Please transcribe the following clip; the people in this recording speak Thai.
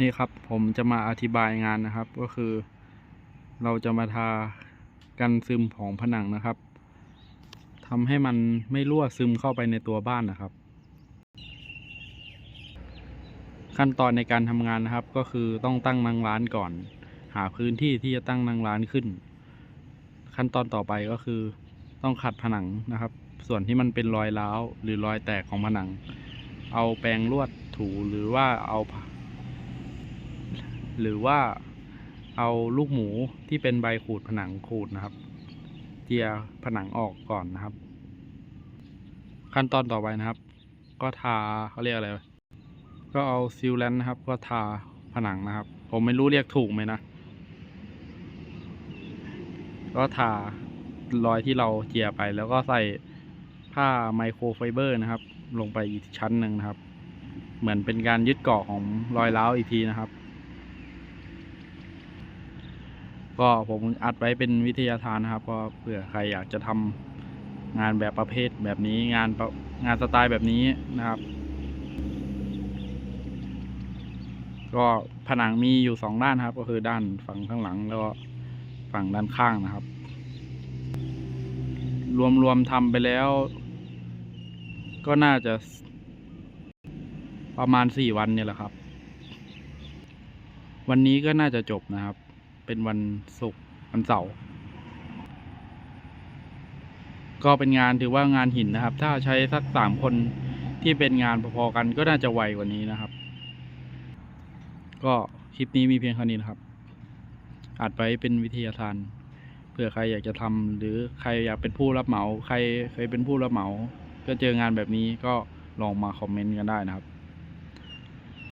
นี่ครับผมจะมาอธิบายงานนะครับ ก็คือ เราจะมาทากันซึมของผนังนะครับทำให้มันไม่รั่วซึมเข้าไปในตัวบ้านนะครับ ขั้นตอนในการทำงานนะครับ ก็คือต้องตั้งนางร้านก่อน หาพื้นที่ที่จะตั้งนางร้านขึ้น ขั้นตอนต่อไปก็คือ ต้องขัดผนังนะครับ ส่วนที่มันเป็นรอยร้าวหรือรอยแตกของผนัง เอาแปรงลวดถูหรือว่าเอาผ้า หรือว่าเอาลูกหมูที่เป็นใบขูดผนังขูดนะครับ เจียผนังออกก่อนนะครับ ขั้นตอนต่อไปนะครับ ก็ทาเขาเรียกอะไร ก็เอาซิลแลนด์นะครับ ก็ทาผนังนะครับ ผมไม่รู้เรียกถูกไหมนะ ก็ทารอยที่เราเจียไปแล้วก็ใส่ผ้าไมโครไฟเบอร์นะครับ ลงไปอีกชั้นหนึ่งนะครับ เหมือนเป็นการยึดเกาะของรอยร้าวอีกทีนะครับ ก็ผมอัดไว้เป็นวิทยาทานนะครับ ก็เผื่อใครอยากจะทำงานแบบประเภทแบบนี้งานประงานสไตล์แบบนี้นะครับ ก็ผนังมีอยู่สองด้านครับ ก็คือด้านฝั่งข้างหลังแล้วก็ฝั่งด้านข้างนะครับ รวมๆทำไปแล้ว ก็น่าจะประมาณสี่วันเนี่ยแหละครับ วันนี้ก็น่าจะจบนะครับ เป็นวันศุกร์วันเสาร์ก็เป็นงานถือว่างานหินนะครับ ถ้าใช้สักสามคนที่เป็นงานพอๆกันก็น่าจะไวกว่านี้นะครับ ก็คลิปนี้มีเพียงเท่านี้นะครับอัดไว้เป็นวิทยาทานเผื่อใครอยากจะทำหรือใครอยากเป็นผู้รับเหมา ใครเคยเป็นผู้รับเหมา ก็เจองานแบบนี้ก็ลองมาคอมเมนต์กันได้นะครับ